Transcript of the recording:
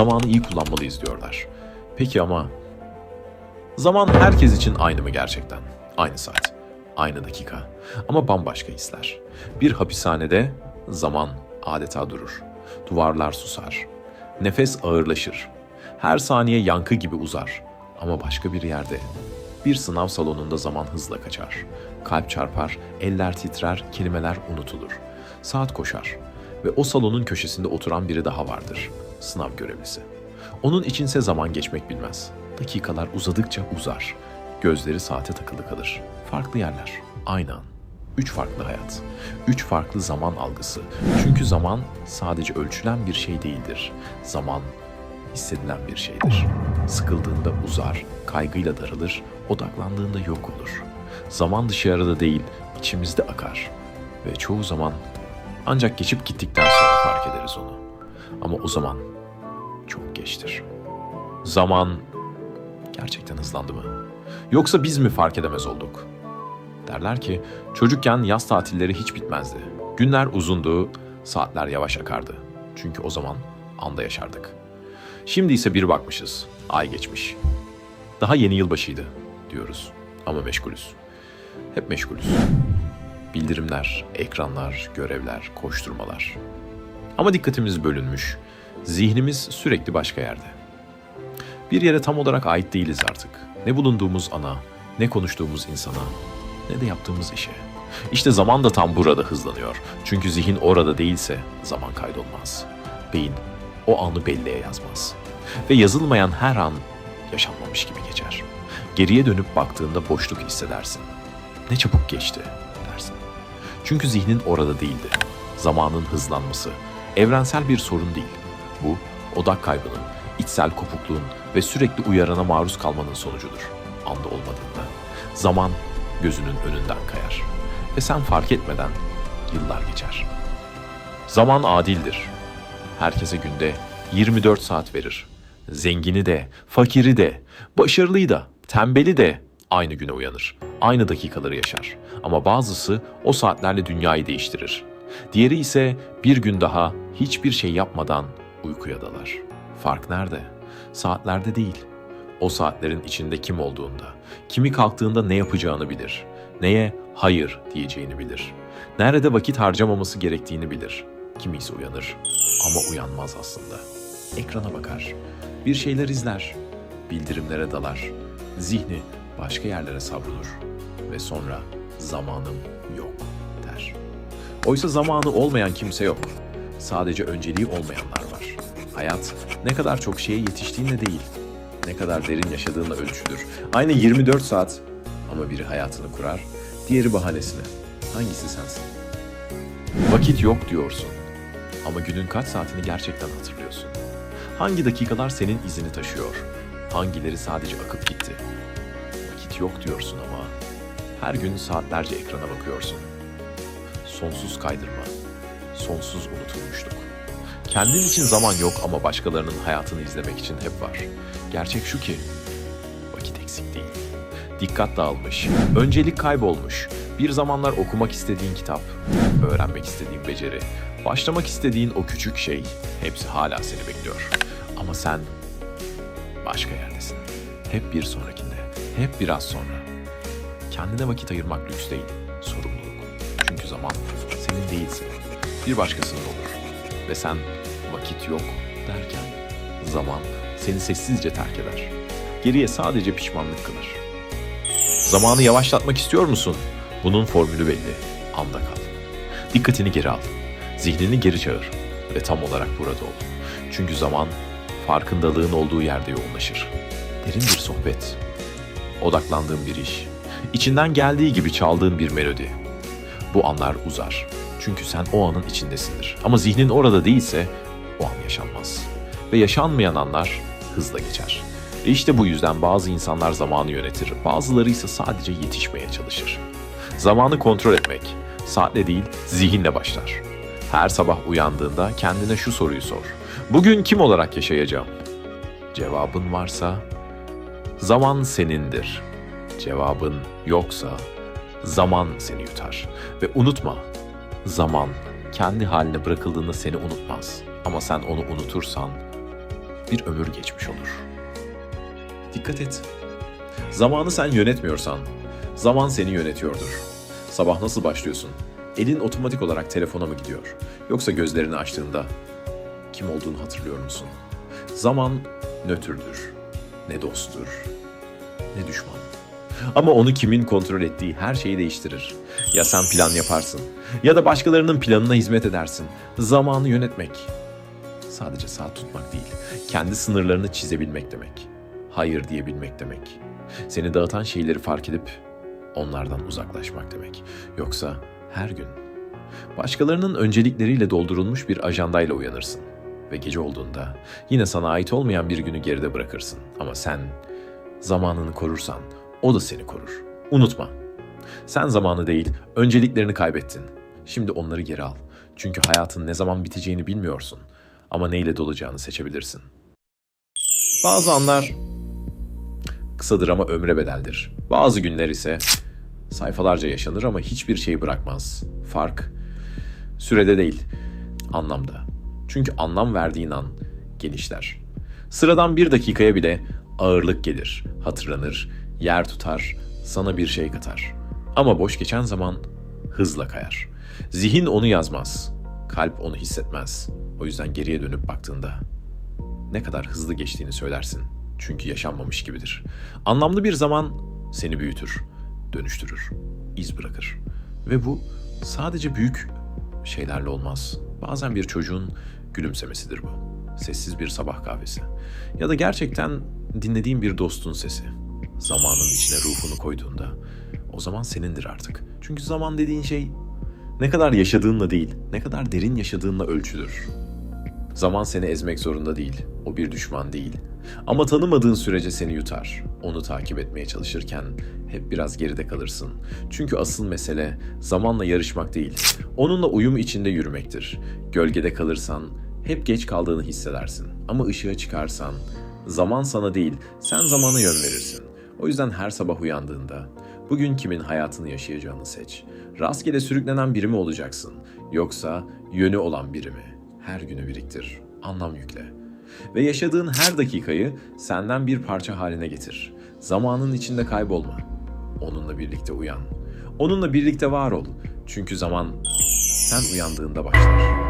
Zamanı iyi kullanmalıyız diyorlar. Peki ama zaman herkes için aynı mı gerçekten? Aynı saat, aynı dakika ama bambaşka hisler. Bir hapishanede zaman adeta durur. Duvarlar susar. Nefes ağırlaşır. Her saniye yankı gibi uzar. Ama başka bir yerde bir sınav salonunda zaman hızla kaçar. Kalp çarpar, eller titrer, kelimeler unutulur. Saat koşar ve o salonun köşesinde oturan biri daha vardır. Sınav görevlisi. Onun içinse zaman geçmek bilmez. Dakikalar uzadıkça uzar. Gözleri saate takılı kalır. Farklı yerler, aynı an. Üç farklı hayat. Üç farklı zaman algısı. Çünkü zaman sadece ölçülen bir şey değildir. Zaman hissedilen bir şeydir. Sıkıldığında uzar, kaygıyla daralır, odaklandığında yok olur. Zaman dışarıda değil, içimizde akar. Ve çoğu zaman ancak geçip gittikten sonra fark. Ama o zaman çok geçtir. Zaman gerçekten hızlandı mı? Yoksa biz mi fark edemez olduk? Derler ki çocukken yaz tatilleri hiç bitmezdi. Günler uzundu, saatler yavaş akardı. Çünkü o zaman anda yaşardık. Şimdi ise bir bakmışız, ay geçmiş. Daha yeni yılbaşıydı diyoruz ama meşgulüz. Hep meşgulüz. Bildirimler, ekranlar, görevler, koşturmalar. Ama dikkatimiz bölünmüş. Zihnimiz sürekli başka yerde. Bir yere tam olarak ait değiliz artık. Ne bulunduğumuz ana, ne konuştuğumuz insana, ne de yaptığımız işe. İşte zaman da tam burada hızlanıyor. Çünkü zihin orada değilse zaman kaydolmaz. Beyin o anı belleğe yazmaz. Ve yazılmayan her an yaşanmamış gibi geçer. Geriye dönüp baktığında boşluk hissedersin. Ne çabuk geçti dersin. Çünkü zihnin orada değildi. Zamanın hızlanması evrensel bir sorun değil. Bu odak kaybının, içsel kopukluğun ve sürekli uyarana maruz kalmanın sonucudur. Anda olmadığında zaman gözünün önünden kayar ve sen fark etmeden yıllar geçer. Zaman adildir. Herkese günde 24 saat verir. Zengini de, fakiri de, başarılıyı da, tembeli de aynı güne uyanır. Aynı dakikaları yaşar. Ama bazısı o saatlerle dünyayı değiştirir. Diğeri ise bir gün daha hiçbir şey yapmadan uykuya dalar. Fark nerede? Saatlerde değil. O saatlerin içinde kim olduğunda, kimi kalktığında ne yapacağını bilir. Neye hayır diyeceğini bilir. Nerede vakit harcamaması gerektiğini bilir. Kimisi uyanır ama uyanmaz aslında. Ekrana bakar, bir şeyler izler, bildirimlere dalar. Zihni başka yerlere savrulur ve sonra zamanım. Oysa zamanı olmayan kimse yok. Sadece önceliği olmayanlar var. Hayat ne kadar çok şeye yetiştiğinle değil, ne kadar derin yaşadığınla ölçülür. Aynı 24 saat ama biri hayatını kurar, diğeri bahanesini. Hangisi sensin? Vakit yok diyorsun ama günün kaç saatini gerçekten hatırlıyorsun? Hangi dakikalar senin izini taşıyor? Hangileri sadece akıp gitti? Vakit yok diyorsun ama her gün saatlerce ekrana bakıyorsun. Sonsuz kaydırma, sonsuz unutulmuşluk. Kendin için zaman yok ama başkalarının hayatını izlemek için hep var. Gerçek şu ki, vakit eksik değil. Dikkat dağılmış, öncelik kaybolmuş. Bir zamanlar okumak istediğin kitap, öğrenmek istediğin beceri, başlamak istediğin o küçük şey hepsi hala seni bekliyor. Ama sen başka yerdesin. Hep bir sonrakinde, hep biraz sonra. Kendine vakit ayırmak lüks değil, sorumluluk. Zaman senin değilsin. Bir başkasının olur. Ve sen vakit yok derken zaman seni sessizce terk eder. Geriye sadece pişmanlık kalır. Zamanı yavaşlatmak istiyor musun? Bunun formülü belli. Anda kal. Dikkatini geri al. Zihnini geri çağır. Ve tam olarak burada ol. Çünkü zaman farkındalığın olduğu yerde yoğunlaşır. Derin bir sohbet. Odaklandığın bir iş. içinden geldiği gibi çaldığın bir melodi. Bu anlar uzar. Çünkü sen o anın içindesindir. Ama zihnin orada değilse o an yaşanmaz. Ve yaşanmayan anlar hızla geçer. Ve işte bu yüzden bazı insanlar zamanı yönetir, bazıları ise sadece yetişmeye çalışır. Zamanı kontrol etmek, saatle değil zihinle başlar. Her sabah uyandığında kendine şu soruyu sor. Bugün kim olarak yaşayacağım? Cevabın varsa zaman senindir. Cevabın yoksa zaman seni yutar. Ve unutma, zaman kendi haline bırakıldığında seni unutmaz. Ama sen onu unutursan bir ömür geçmiş olur. Dikkat et. Zamanı sen yönetmiyorsan, zaman seni yönetiyordur. Sabah nasıl başlıyorsun? Elin otomatik olarak telefona mı gidiyor? Yoksa gözlerini açtığında kim olduğunu hatırlıyor musun? Zaman nötrdür. Ne dosttur, ne düşman. Ama onu kimin kontrol ettiği her şeyi değiştirir. Ya sen plan yaparsın ya da başkalarının planına hizmet edersin. Zamanı yönetmek sadece saat tutmak değil, kendi sınırlarını çizebilmek demek. Hayır diyebilmek demek. Seni dağıtan şeyleri fark edip onlardan uzaklaşmak demek. Yoksa her gün başkalarının öncelikleriyle doldurulmuş bir ajandayla uyanırsın ve gece olduğunda yine sana ait olmayan bir günü geride bırakırsın. Ama sen zamanını korursan o da seni korur. Unutma. Sen zamanı değil, önceliklerini kaybettin. Şimdi onları geri al. Çünkü hayatın ne zaman biteceğini bilmiyorsun. Ama neyle dolacağını seçebilirsin. Bazı anlar kısadır ama ömre bedeldir. Bazı günler ise sayfalarca yaşanır ama hiçbir şey bırakmaz. Fark sürede değil, anlamda. Çünkü anlam verdiğin an genişler. Sıradan bir dakikaya bile ağırlık gelir, hatırlanır, yer tutar, sana bir şey katar. Ama boş geçen zaman hızla kayar. Zihin onu yazmaz, kalp onu hissetmez. O yüzden geriye dönüp baktığında ne kadar hızlı geçtiğini söylersin. Çünkü yaşanmamış gibidir. Anlamlı bir zaman seni büyütür, dönüştürür, iz bırakır. Ve bu sadece büyük şeylerle olmaz. Bazen bir çocuğun gülümsemesidir bu. Sessiz bir sabah kahvesi. Ya da gerçekten dinlediğin bir dostun sesi. Zamanın içine ruhunu koyduğunda o zaman senindir artık. Çünkü zaman dediğin şey ne kadar yaşadığınla değil, ne kadar derin yaşadığınla ölçülür. Zaman seni ezmek zorunda değil. O bir düşman değil. Ama tanımadığın sürece seni yutar. Onu takip etmeye çalışırken hep biraz geride kalırsın. Çünkü asıl mesele zamanla yarışmak değil. Onunla uyum içinde yürümektir. Gölgede kalırsan hep geç kaldığını hissedersin. Ama ışığa çıkarsan zaman sana değil, sen zamana yön verirsin. O yüzden her sabah uyandığında bugün kimin hayatını yaşayacağını seç. Rastgele sürüklenen biri mi olacaksın yoksa yönü olan biri mi? Her günü biriktir, anlam yükle. Ve yaşadığın her dakikayı senden bir parça haline getir. Zamanın içinde kaybolma. Onunla birlikte uyan. Onunla birlikte var ol. Çünkü zaman sen uyandığında başlar.